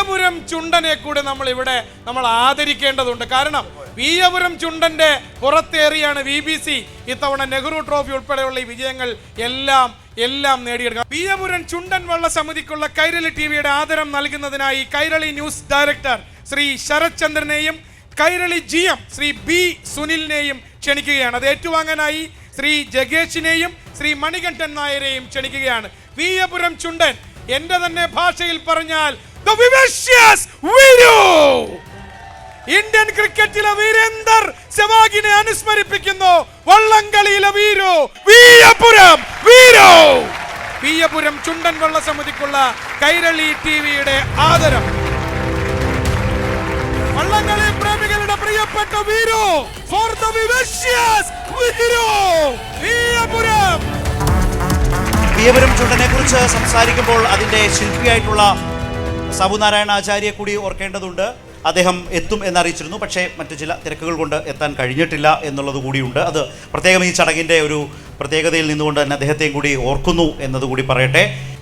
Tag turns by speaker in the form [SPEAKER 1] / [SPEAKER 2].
[SPEAKER 1] വീയപുരം ചുണ്ടനെ കൂടെ നമ്മൾ ഇവിടെ നമ്മൾ ആദരിക്കേണ്ടതുണ്ട്. കാരണം വീയപുരം ചുണ്ടന്റെ പുറത്തേറിയാണ് വി ബി സി ഇത്തവണ നെഹ്റു ട്രോഫി ഉൾപ്പെടെയുള്ള ഈ വിജയങ്ങൾ എല്ലാം എല്ലാം നേടിയെടുക്കുക വീയപുരം ചുണ്ടൻ വള്ള സമിതിക്കുള്ള കൈരളി ടി വിയുടെ ആദരം നൽകുന്നതിനായി Kairali news director Shri ശരത്ചന്ദ്രനെയും Kairali G M Shri B സുനിലിനെയും ക്ഷണിക്കുകയാണ്. അത് ഏറ്റുവാങ്ങാനായി ശ്രീ ജഗേഷിനെയും ശ്രീ മണികണ്ഠൻ നായരെയും ക്ഷണിക്കുകയാണ്. വീയപുരം ചുണ്ടൻ എന്റെ തന്നെ ഭാഷയിൽ പറഞ്ഞാൽ ഇന്ത്യൻ ക്രിക്കറ്റിലെ വീരേന്ദർ സെവാഗിനെ അനുസ്മരിപ്പിക്കുന്നു. വള്ളംകളിയിലെ വീരോ വീയപുരം വീരോ. വീയപുരം ചുണ്ടൻ വള്ള സമിതിക്കുള്ള കൈരളി ടിവിയുടെ ആദരം. വള്ളംകളി പ്രേമികളുടെ പ്രിയപ്പെട്ട hero for the vivacious hero Veeyapuram
[SPEAKER 2] Veeyapuram ചുണ്ടനെ കുറിച്ച് സംസാരിക്കുമ്പോൾ അതിന്റെ ശില്പിയായിട്ടുള്ള സാബുനാരായണ ആചാര്യെ കൂടി ഓർക്കേണ്ടതുണ്ട്. അദ്ദേഹം എത്തും എന്നറിയിച്ചിരുന്നു. പക്ഷേ മറ്റു ചില തിരക്കുകൾ കൊണ്ട് എത്താൻ കഴിഞ്ഞിട്ടില്ല എന്നുള്ളത് കൂടിയുണ്ട്. അത് പ്രത്യേകം ഈ ചടങ്ങിന്റെ ഒരു പ്രത്യേകതയിൽ നിന്നുകൊണ്ട് തന്നെ അദ്ദേഹത്തെയും കൂടി ഓർക്കുന്നു എന്നതുകൂടി പറയട്ടെ.